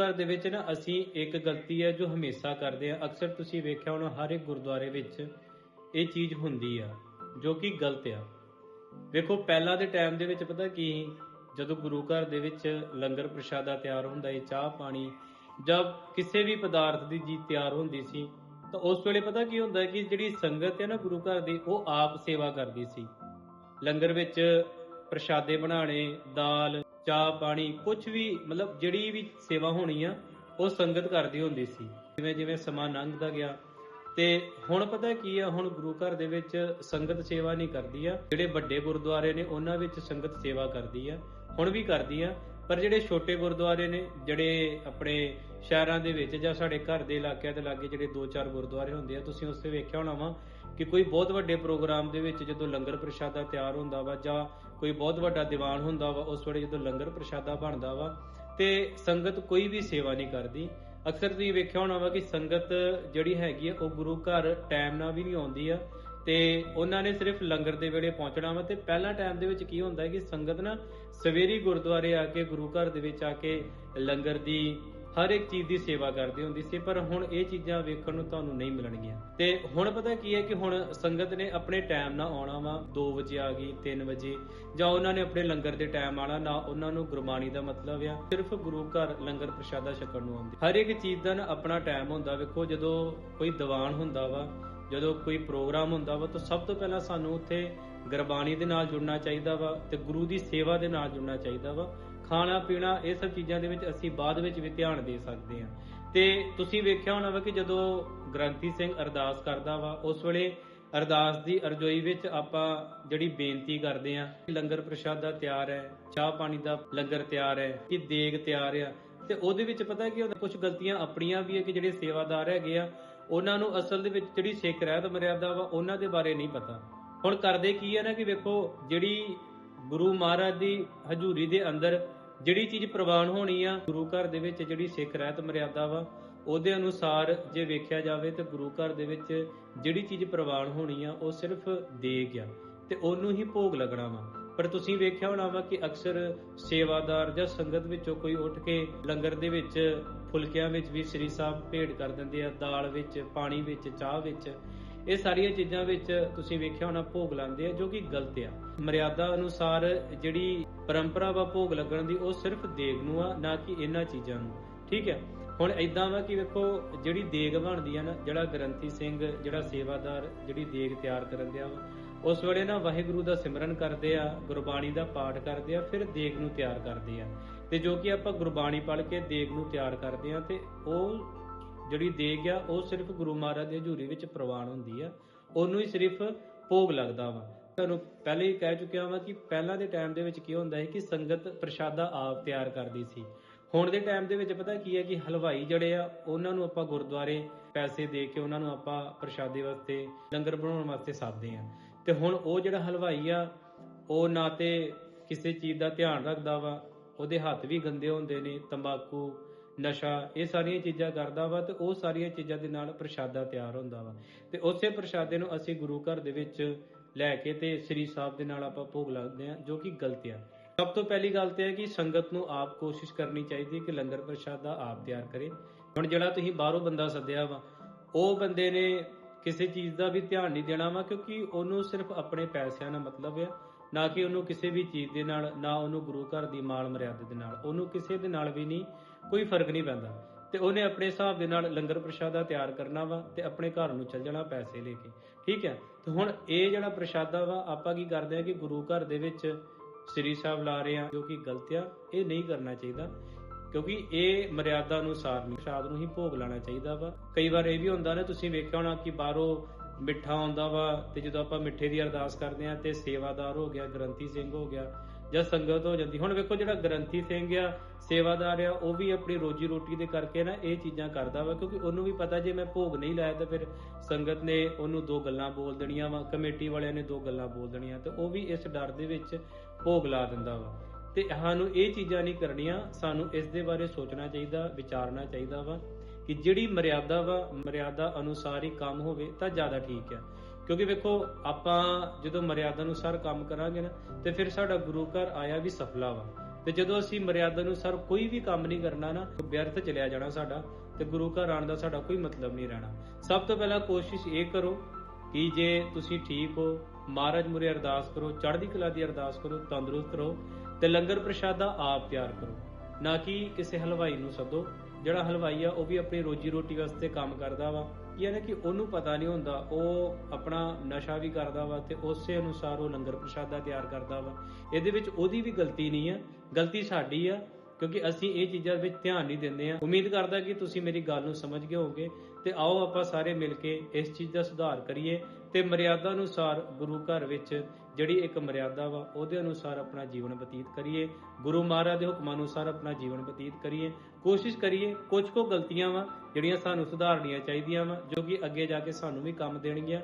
ਘਰ ਦੇ ਵਿੱਚ ਨਾ ਅਸੀਂ ਇੱਕ ਗਲਤੀ ਹੈ ਜੋ ਹਮੇਸ਼ਾ ਕਰਦੇ ਆ ਅਕਸਰ ਤੁਸੀਂ ਵੇਖਿਆ ਹੋਣਾ, ਹਰ ਇੱਕ ਗੁਰਦੁਆਰੇ ਵਿੱਚ ਇਹ ਚੀਜ਼ ਹੁੰਦੀ ਆ, ਜੋ ਕਿ ਗਲਤ ਆ ਵੇਖੋ, ਪਹਿਲਾਂ ਦੇ ਟਾਈਮ ਦੇ ਵਿੱਚ ਪਤਾ ਕੀ ਸੀ? ਜਦੋਂ ਗੁਰੂ ਘਰ ਦੇ ਵਿੱਚ ਲੰਗਰ ਪ੍ਰਸ਼ਾਦਾ ਤਿਆਰ ਹੁੰਦਾ ਏ ਚਾਹ ਪਾਣੀ, ਜਾਂ ਕਿਸੇ ਵੀ ਪਦਾਰਥ ਦੀ ਜੀ ਤਿਆਰ ਹੁੰਦੀ ਸੀ, ਤਾਂ ਉਸ ਵੇਲੇ ਪਤਾ ਕੀ ਹੁੰਦਾ ਕਿ ਜਿਹੜੀ ਸੰਗਤ ਹੈ ਨਾ ਗੁਰੂ ਘਰ ਦੀ, ਉਹ ਆਪ ਸੇਵਾ ਕਰਦੀ ਸੀ ਲੰਗਰ ਵਿੱਚ ਪ੍ਰਸ਼ਾਦੇ ਬਣਾਣੇ ਦਾਲ ਚਾਹ, ਪਾਣੀ ਕੁਝ ਵੀ, ਮਤਲਬ ਜਿਹੜੀ ਵੀ ਸੇਵਾ ਹੋਣੀ ਆ, ਉਹ ਸੰਗਤ ਕਰਦੀ ਹੁੰਦੀ ਸੀ। ਜਿਵੇਂ ਜਿਵੇਂ ਸਮਾਂ ਲੰਘਦਾ ਗਿਆ। ਤੇ ਹੁਣ ਪਤਾ ਕੀ ਆ, ਹੁਣ ਗੁਰੂ ਘਰ ਦੇ ਵਿੱਚ ਸੰਗਤ ਸੇਵਾ ਨਹੀਂ ਕਰਦੀ ਆ। ਜਿਹੜੇ ਵੱਡੇ ਗੁਰਦੁਆਰੇ ਨੇ, ਉਹਨਾਂ ਵਿੱਚ ਸੰਗਤ ਸੇਵਾ ਕਰਦੀ ਆ। ਹੁਣ ਵੀ ਕਰਦੀ ਆ, ਪਰ ਜਿਹੜੇ ਛੋਟੇ ਗੁਰਦੁਆਰੇ ਨੇ, ਜਿਹੜੇ ਆਪਣੇ ਸ਼ਹਿਰਾਂ ਦੇ ਵਿੱਚ ਜਾਂ ਸਾਡੇ ਘਰ ਦੇ ਇਲਾਕਿਆਂ ਦੇ ਲਾਗੇ ਜਿਹੜੇ 2-4 ਗੁਰਦੁਆਰੇ ਹੁੰਦੇ ਆ, ਤੁਸੀਂ ਉਸ ਤੇ ਵੇਖਿਆ ਹੋਣਾ ਵਾ ਕਿ ਕੋਈ ਬਹੁਤ ਵੱਡੇ ਪ੍ਰੋਗਰਾਮ ਦੇ ਵਿੱਚ ਜਦੋਂ ਲੰਗਰ ਪ੍ਰਸ਼ਾਦਾ ਤਿਆਰ ਹੁੰਦਾ ਵਾ ਜਾਂ ਕੋਈ ਬਹੁਤ ਵੱਡਾ ਦੀਵਾਨ ਹੁੰਦਾ ਵਾ, ਉਸ ਵੇਲੇ ਜਦੋਂ ਲੰਗਰ ਪ੍ਰਸ਼ਾਦਾ ਬਣਦਾ ਵਾ, ਤੇ ਸੰਗਤ ਕੋਈ ਵੀ ਸੇਵਾ ਨਹੀਂ ਕਰਦੀ। ਅਕਸਰ ਤੁਸੀਂ ਵੇਖਿਆ ਹੋਣਾ ਵਾ ਕਿ ਸੰਗਤ ਜਿਹੜੀ ਹੈਗੀ ਆ, ਉਹ ਗੁਰੂ ਘਰ ਟਾਈਮ ਨਾਲ ਵੀ ਨਹੀਂ ਆਉਂਦੀ ਆ, ਤੇ ਉਹਨਾਂ ਨੇ ਸਿਰਫ ਲੰਗਰ ਦੇ ਵੇਲੇ ਪਹੁੰਚਣਾ ਵਾ, ਤੇ ਪਹਿਲਾ ਟਾਈਮ ਦੇ ਵਿੱਚ ਕੀ ਹੁੰਦਾ ਕਿ ਸੰਗਤ ਨਾ ਸਵੇਰੀ ਗੁਰਦੁਆਰੇ ਆ ਕੇ ਗੁਰੂ ਘਰ ਦੇ ਵਿੱਚ ਆ ਕੇ ਲੰਗਰ ਦੀ ਹਰ ਇੱਕ ਚੀਜ਼ ਦੀ ਸੇਵਾ ਕਰਦੀ ਹੁੰਦੀ ਸੀ, ਪਰ ਹੁਣ ਇਹ ਚੀਜ਼ਾਂ ਵੇਖਣ ਨੂੰ ਤੁਹਾਨੂੰ ਨਹੀਂ ਮਿਲਣਗੀਆਂ। ਤੇ ਹੁਣ ਪਤਾ ਕੀ ਹੈ ਕਿ ਹੁਣ ਸੰਗਤ ਨੇ ਆਪਣੇ ਟਾਈਮ ਨਾਲ ਆਉਣਾ ਵਾ 2 ਵਜੇ ਆ ਗਈ 3 ਵਜੇ, ਜਾਂ ਉਹਨਾਂ ਨੇ ਆਪਣੇ ਲੰਗਰ ਦੇ ਟਾਈਮ ਆਣਾ ਨਾ ਉਹਨਾਂ ਨੂੰ ਗੁਰਬਾਣੀ ਦਾ ਮਤਲਬ ਆ, ਸਿਰਫ ਗੁਰੂ ਘਰ ਲੰਗਰ ਪ੍ਰਸ਼ਾਦਾ ਛਕਣ ਨੂੰ ਆਉਂਦੀ। ਹਰ ਇੱਕ ਚੀਜ਼ ਦਾ ਨਾ ਆਪਣਾ ਟਾਈਮ ਹੁੰਦਾ, ਵੇਖੋ ਜਦੋਂ ਕੋਈ ਦੀਵਾਨ ਹੁੰਦਾ ਵਾ, ਜਦੋਂ ਕੋਈ ਪ੍ਰੋਗਰਾਮ ਹੁੰਦਾ ਵਾ, ਤਾਂ ਸਭ ਤੋਂ ਪਹਿਲਾਂ ਸਾਨੂੰ ਉੱਥੇ ਗੁਰਬਾਣੀ ਦੇ ਨਾਲ ਜੁੜਨਾ ਚਾਹੀਦਾ ਵਾ, ਤੇ ਗੁਰੂ ਦੀ ਸੇਵਾ ਦੇ ਨਾਲ ਜੁੜਨਾ ਚਾਹੀਦਾ ਵਾ। ਖਾਣਾ ਪੀਣਾ ਇਹ ਸਭ ਚੀਜ਼ਾਂ ਦੇ ਵਿੱਚ ਅਸੀਂ ਬਾਅਦ ਵਿੱਚ ਵੀ ਧਿਆਨ ਦੇ ਸਕਦੇ ਹਾਂ। ਤੇ ਤੁਸੀਂ ਵੇਖਿਆ ਹੋਣਾ ਵਾ ਕਿ ਜਦੋਂ ਗ੍ਰੰਥੀ ਸਿੰਘ ਅਰਦਾਸ ਕਰਦਾ ਵਾ, ਉਸ ਵੇਲੇ ਅਰਦਾਸ ਦੀ ਅਰਜ਼ੋਈ ਵਿੱਚ ਆਪਾਂ ਜਿਹੜੀ ਬੇਨਤੀ ਕਰਦੇ ਆ ਲੰਗਰ ਪ੍ਰਸ਼ਾਦਾ ਤਿਆਰ ਹੈ, ਚਾਹ ਪਾਣੀ ਦਾ ਲੰਗਰ ਤਿਆਰ ਹੈ, ਕਿ ਦੇਗ ਤਿਆਰ ਆ। ਤੇ ਉਹਦੇ ਵਿੱਚ ਪਤਾ ਕਿ ਹੁੰਦਾ ਕੁਝ ਗਲਤੀਆਂ ਆਪਣੀਆਂ ਵੀ ਹੈ ਕਿ ਜਿਹੜੇ ਸੇਵਾਦਾਰ ਹੈਗੇ ਆ, ਉਹਨਾਂ ਨੂੰ ਅਸਲ ਦੇ ਵਿੱਚ ਜਿਹੜੀ ਸਿੱਖ ਰਹਿਤ ਮਰਿਆਦਾ ਵਾ, ਉਹਨਾਂ ਦੇ ਬਾਰੇ ਨਹੀਂ ਪਤਾ। ਹੁਣ ਕਰਦੇ ਕੀ ਹੈ ਨਾ ਕਿ ਵੇਖੋ, ਜਿਹੜੀ ਗੁਰੂ ਮਹਾਰਾਜ ਦੀ ਹਜ਼ੂਰੀ ਦੇ ਅੰਦਰ ਜਿਹੜੀ ਚੀਜ਼ ਪ੍ਰਵਾਨ ਹੋਣੀ ਆ ਗੁਰੂ ਘਰ ਦੇ ਵਿੱਚ ਜਿਹੜੀ ਸਿੱਖ ਰਹਿਤ ਮਰਿਆਦਾ ਵਾ, ਉਹਦੇ ਅਨੁਸਾਰ ਜੇ ਵੇਖਿਆ ਜਾਵੇ ਤੇ ਗੁਰੂ ਘਰ ਦੇ ਵਿੱਚ ਜਿਹੜੀ ਚੀਜ਼ ਪ੍ਰਵਾਨ ਹੋਣੀ ਆ, ਉਹ ਸਿਰਫ ਦੇ ਗਿਆ ਤੇ ਉਹਨੂੰ ਹੀ ਭੋਗ ਲੱਗਣਾ ਵਾ। ਪਰ ਤੁਸੀਂ ਵੇਖਿਆ ਹੋਣਾ ਵਾ ਕਿ ਅਕਸਰ ਸੇਵਾਦਾਰ ਜਾਂ ਸੰਗਤ ਵਿੱਚੋਂ ਕੋਈ ਉੱਠ ਕੇ ਲੰਗਰ ਦੇ ਵਿੱਚ ਫੁਲਕਿਆਂ ਵਿੱਚ ਵੀ ਸ੍ਰੀ ਸਾਹਿਬ ਭੇਟ ਕਰ ਦਿੰਦੇ ਆ, ਦਾਲ ਵਿੱਚ, ਪਾਣੀ ਵਿੱਚ, ਚਾਹ ਵਿੱਚ। ਇਹ ਸਾਰੀਆਂ ਚੀਜ਼ਾਂ ਵਿੱਚ ਤੁਸੀਂ ਵੇਖਿਆ ਹੋਣਾ ਭੋਗ ਲਾਉਂਦੇ ਆ, ਜੋ ਕਿ ਗਲਤ ਆ। ਮਰਿਆਦਾ ਅਨੁਸਾਰ ਜਿਹੜੀ ਪਰੰਪਰਾ ਵਾ ਭੋਗ ਲੱਗਣ ਦੀ, ਉਹ ਸਿਰਫ ਦੇਗ ਨੂੰ ਆ, ਨਾ ਕਿ ਇਹਨਾਂ ਚੀਜ਼ਾਂ ਨੂੰ। ਠੀਕ ਹੈ ਹੁਣ ਐਦਾਂ ਵਾ ਕਿ ਵੇਖੋ, ਜਿਹੜੀ ਦੇਗ ਬਣਦੀ ਆ ਨਾ, ਜਿਹੜਾ ਗ੍ਰੰਥੀ ਸਿੰਘ, ਜਿਹੜਾ ਸੇਵਾਦਾਰ, ਜਿਹੜੀ ਦੇਗ ਤਿਆਰ ਕਰਨ ਦਿਆ ਵਾ, ਉਸ ਵੇਲੇ ਨਾ ਵਾਹਿਗੁਰੂ ਦਾ ਸਿਮਰਨ ਕਰਦੇ ਆ, ਗੁਰਬਾਣੀ ਦਾ ਪਾਠ ਕਰਦੇ ਆ, ਫਿਰ ਦੇਗ ਨੂੰ ਤਿਆਰ ਕਰਦੇ ਆ। ਤੇ ਜੋ ਕਿ ਆਪਾਂ ਗੁਰਬਾਣੀ ਪੜ੍ਹ ਕੇ ਦੇਗ ਨੂੰ ਤਿਆਰ ਕਰਦੇ ਆ, ਤੇ ਉਹ ਜਿਹੜੀ ਦੇਗ ਆ, ਉਹ ਸਿਰਫ ਗੁਰੂ ਮਹਾਰਾਜ ਦੀ ਹਜ਼ੂਰੀ ਵਿੱਚ ਪ੍ਰਵਾਨ ਹੁੰਦੀ ਆ। ਉਹਨੂੰ ਹੀ ਸਿਰਫ ਭੋਗ ਲੱਗਦਾ ਵਾ। ਤੁਹਾਨੂੰ ਪਹਿਲੇ ਹੀ ਕਹਿ ਚੁੱਕਿਆ ਵਾਂ ਕਿ ਪਹਿਲਾਂ ਦੇ ਟਾਈਮ ਦੇ ਵਿੱਚ ਕੀ ਹੁੰਦਾ ਸੀ ਕਿ ਸੰਗਤ ਪ੍ਰਸ਼ਾਦਾ ਆਪ ਤਿਆਰ ਕਰਦੀ ਸੀ। ਹੁਣ ਦੇ ਟਾਈਮ ਦੇ ਵਿੱਚ ਪਤਾ ਕੀ ਹੈ ਕਿ ਹਲਵਾਈ ਜਿਹੜੇ ਆ, ਉਹਨਾਂ ਨੂੰ ਆਪਾਂ ਗੁਰਦੁਆਰੇ ਪੈਸੇ ਦੇ ਕੇ ਉਹਨਾਂ ਨੂੰ ਆਪਾਂ ਪ੍ਰਸ਼ਾਦੇ ਵਾਸਤੇ, ਲੰਗਰ ਬਣਾਉਣ ਵਾਸਤੇ ਸਾਦਦੇ ਆ। ਤੇ ਹੁਣ ਉਹ ਜਿਹੜਾ ਹਲਵਾਈ ਆ, ਉਹ ਨਾ ਤੇ ਕਿਸੇ ਚੀਜ਼ ਦਾ ਧਿਆਨ ਰੱਖਦਾ ਵਾ, ਉਹਦੇ ਹੱਥ ਵੀ ਗੰਦੇ ਹੁੰਦੇ ਨੇ, ਤੰਬਾਕੂ ਨਸ਼ਾ, ਇਹ ਸਾਰੀਆਂ ਚੀਜ਼ਾਂ ਕਰਦਾ ਵਾ ਤੇ ਉਹ ਸਾਰੀਆਂ ਚੀਜ਼ਾਂ ਦੇ ਨਾਲ ਪ੍ਰਸ਼ਾਦਾ ਤਿਆਰ ਹੁੰਦਾ ਵਾ। ਤੇ ਉਸੇ ਪ੍ਰਸ਼ਾਦੇ ਨੂੰ ਅਸੀਂ ਗੁਰੂ ਘਰ ਦੇ ਵਿੱਚ ਲੈ ਕੇ ਤੇ ਸ੍ਰੀ ਸਾਹਿਬ ਦੇ ਨਾਲ ਆਪਾਂ ਭੋਗ ਲਾਉਂਦੇ ਆ ਜੋ ਕਿ ਗਲਤ ਆ। ਸਭ ਤੋਂ ਪਹਿਲੀ ਗੱਲ ਤੇ ਹੈ ਕਿ ਸੰਗਤ ਨੂੰ ਆਪ ਕੋਸ਼ਿਸ਼ ਕਰਨੀ ਚਾਹੀਦੀ ਕਿ ਲੰਗਰ ਪ੍ਰਸ਼ਾਦਾ ਆਪ ਤਿਆਰ ਕਰੇ। ਹੁਣ ਜਿਹੜਾ ਤੁਸੀਂ ਬਾਹਰੋਂ ਬੰਦਾ ਸੱਦਿਆ ਵਾ, ਉਹ ਬੰਦੇ ਨੇ ਕਿਸੇ ਚੀਜ਼ ਦਾ ਵੀ ਧਿਆਨ ਨਹੀਂ ਦੇਣਾ ਵਾ, ਕਿਉਂਕਿ ਉਹਨੂੰ ਸਿਰਫ ਆਪਣੇ ਪੈਸਿਆਂ ਨਾਲ ਮਤਲਬ ਆ। ਨਾ ਕਿ ਉਹਨੂੰ ਕਿਸੇ ਵੀ ਚੀਜ਼ ਦੇ ਨਾਲ, ਨਾ ਉਹਨੂੰ ਗੁਰੂ ਘਰ ਦੀ ਮਾਲ ਮਰਿਆਦਾ ਦੇ ਨਾਲ। ਉਹਨੂੰ ਕਿਸੇ ਦੇ ਨਾਲ ਵੀ ਨਹੀਂ ਕੋਈ ਫ਼ਰਕ ਨਹੀਂ ਪੈਂਦਾ। ਤੇ ਉਹਨੇ ਆਪਣੇ ਹਿਸਾਬ ਦੇ ਨਾਲ ਲੰਗਰ ਪ੍ਰਸ਼ਾਦਾ ਤਿਆਰ ਕਰਨਾ ਵਾ ਤੇ ਆਪਣੇ ਘਰ ਨੂੰ ਚੱਲ ਜਾਣਾ ਪੈਸੇ ਲੈ ਕੇ। ਠੀਕ ਹੈ? ਤੇ ਹੁਣ ਇਹ ਜਿਹੜਾ ਪ੍ਰਸ਼ਾਦਾ ਵਾ, ਆਪਾਂ ਕੀ ਕਰਦੇ ਆ ਕਿ ਗੁਰੂ ਘਰ ਦੇ ਵਿੱਚ ਸ੍ਰੀ ਸਾਹਿਬ ਲਾ ਰਹੇ ਆ ਜੋ ਕਿ ਗਲਤ ਆ, ਇਹ ਨਹੀਂ ਕਰਨਾ ਚਾਹੀਦਾ। ਕਿਉਂਕਿ ਇਹ ਮਰਿਆਦਾ ਅਨੁਸਾਰ ਨਹੀਂ, ਪ੍ਰਸ਼ਾਦ ਨੂੰ ਹੀ ਭੋਗ ਲਾਣਾ ਚਾਹੀਦਾ ਵਾ। ਕਈ ਵਾਰ ਇਹ ਵੀ ਹੁੰਦਾ ਨਾ, ਤੁਸੀਂ ਵੇਖਿਆ ਹੋਣਾ ਕਿ ਬਾਹਰੋਂ ਮਿੱਠਾ ਆਉਂਦਾ ਵਾ ਤੇ ਜਦੋਂ ਆਪਾਂ ਮਿੱਠੇ ਦੀ ਅਰਦਾਸ ਕਰਦੇ ਆ ਤੇ ਸੇਵਾਦਾਰ ਹੋ ਗਿਆ, ਗ੍ਰੰਥੀ ਸਿੰਘ ਹੋ ਗਿਆ ਜਾਂ ਸੰਗਤ ਹੋ ਜਾਂਦੀ। ਹੁਣ ਵੇਖੋ ਜਿਹੜਾ ਗ੍ਰੰਥੀ ਸਿੰਘ ਆ, ਸੇਵਾਦਾਰ ਆ, ਉਹ ਵੀ ਆਪਣੀ ਰੋਜੀ ਰੋਟੀ ਦੇ ਕਰਕੇ ਨਾ ਇਹ ਚੀਜ਼ਾਂ ਕਰਦਾ ਵਾ, ਕਿਉਂਕਿ ਉਹਨੂੰ ਵੀ ਪਤਾ ਜੇ ਮੈਂ ਭੋਗ ਨਹੀਂ ਲਾਇਆ ਤਾਂ ਫਿਰ ਸੰਗਤ ਨੇ ਉਹਨੂੰ ਦੋ ਗੱਲਾਂ ਬੋਲ ਦੇਣੀਆਂ ਵਾ, ਕਮੇਟੀ ਵਾਲਿਆਂ ਨੇ ਦੋ ਗੱਲਾਂ ਬੋਲ ਦੇਣੀਆਂ, ਤੇ ਉਹ ਵੀ ਇਸ ਡਰ ਦੇ ਵਿੱਚ ਭੋਗ ਲਾ ਦਿੰਦਾ ਵਾ। ਤੇ ਸਾਨੂੰ ਇਹ ਚੀਜ਼ਾਂ ਨਹੀਂ ਕਰਨੀਆਂ, ਸਾਨੂੰ ਇਸ ਦੇ ਬਾਰੇ ਸੋਚਣਾ ਚਾਹੀਦਾ, ਵਿਚਾਰਨਾ ਚਾਹੀਦਾ ਵਾ ਕਿ ਜਿਹੜੀ ਮਰਿਆਦਾ ਵਾ, ਮਰਿਆਦਾ ਅਨੁਸਾਰ ਹੀ ਕੰਮ ਹੋਵੇ ਤਾਂ ਜ਼ਿਆਦਾ ਠੀਕ ਹੈ ਕਿਉਂਕਿ ਵੇਖੋ, ਆਪਾਂ ਜਦੋਂ ਮਰਿਆਦਾ ਅਨੁਸਾਰ ਕੰਮ ਕਰਾਂਗੇ ਨਾ, ਤੇ ਫਿਰ ਸਾਡਾ ਗੁਰੂ ਘਰ ਆਇਆ ਵੀ ਸਫਲਾ ਵਾ। ਤੇ ਜਦੋਂ ਅਸੀਂ ਮਰਿਆਦਾ ਅਨੁਸਾਰ ਕੋਈ ਵੀ ਕੰਮ ਨਹੀਂ ਕਰਨਾ ਨਾ, ਵਿਅਰਥ ਚਲਿਆ ਜਾਣਾ ਸਾਡਾ, ਤੇ ਗੁਰੂ ਘਰ ਆਉਣ ਦਾ ਸਾਡਾ ਕੋਈ ਮਤਲਬ ਨਹੀਂ ਰਹਿਣਾ। ਸਭ ਤੋਂ ਪਹਿਲਾਂ ਕੋਸ਼ਿਸ਼ ਇਹ ਕਰੋ ਕਿ ਜੇ ਤੁਸੀਂ ਠੀਕ ਹੋ, ਮਹਾਰਾਜ ਮੁਰੇ ਅਰਦਾਸ ਕਰੋ, ਚੜ੍ਹਦੀ ਕਲਾ ਦੀ ਅਰਦਾਸ ਕਰੋ, ਤੰਦਰੁਸਤ ਰਹੋ, ਤੇ ਲੰਗਰ ਪ੍ਰਸ਼ਾਦਾ ਆਪ ਤਿਆਰ ਕਰੋ। ਨਾ ਕਿ ਕਿਸੇ ਹਲਵਾਈ ਨੂੰ ਸੱਦੋ, ਜਿਹੜਾ ਹਲਵਾਈ ਆ, ਉਹ ਵੀ ਆਪਣੀ ਰੋਜੀ ਰੋਟੀ ਵਾਸਤੇ ਕੰਮ ਕਰਦਾ ਵਾ। ਯਾਨੀ ਕਿ ਉਹਨੂੰ ਪਤਾ ਨਹੀਂ ਹੁੰਦਾ, ਉਹ ਆਪਣਾ ਨਸ਼ਾ ਵੀ ਕਰਦਾ ਵਾ ਤੇ ਉਸੇ ਅਨੁਸਾਰ ਉਹ ਲੰਗਰ ਪ੍ਰਸ਼ਾਦਾ ਤਿਆਰ ਕਰਦਾ ਵਾ। ਇਹਦੇ ਵਿੱਚ ਉਹਦੀ ਵੀ ਗਲਤੀ ਨਹੀਂ ਆ, ਗਲਤੀ ਸਾਡੀ ਆ, ਕਿਉਂਕਿ ਅਸੀਂ ਇਹ ਚੀਜ਼ਾਂ ਵਿੱਚ ਧਿਆਨ ਨਹੀਂ ਦਿੰਦੇ ਆ। ਉਮੀਦ ਕਰਦਾ ਕਿ ਤੁਸੀਂ ਮੇਰੀ ਗੱਲ ਨੂੰ ਸਮਝ ਗਏ ਹੋਗੇ ਤੇ ਆਓ ਆਪਾਂ ਸਾਰੇ ਮਿਲ ਕੇ ਇਸ ਚੀਜ਼ ਦਾ ਸੁਧਾਰ ਕਰੀਏ ਤੇ ਮਰਿਆਦਾ ਅਨੁਸਾਰ ਗੁਰੂ ਘਰ ਵਿੱਚ ਜਿਹੜੀ ਇੱਕ ਮਰਿਆਦਾ ਵਾ, ਉਹਦੇ ਅਨੁਸਾਰ ਆਪਣਾ ਜੀਵਨ ਬਤੀਤ ਕਰੀਏ। ਗੁਰੂ ਮਹਾਰਾਜ ਦੇ ਹੁਕਮਾਂ ਅਨੁਸਾਰ ਆਪਣਾ ਜੀਵਨ ਬਤੀਤ ਕਰੀਏ। ਕੋਸ਼ਿਸ਼ ਕਰੀਏ, ਕੁਝ ਕੋ ਗਲਤੀਆਂ ਵਾ, ਜਿਹੜੀਆਂ ਸਾਨੂੰ ਸੁਧਾਰਨੀਆਂ ਚਾਹੀਦੀਆਂ ਵਾ, ਜੋ ਕਿ ਅੱਗੇ ਜਾ ਕੇ ਸਾਨੂੰ ਵੀ ਕੰਮ ਦੇਣਗੀਆਂ।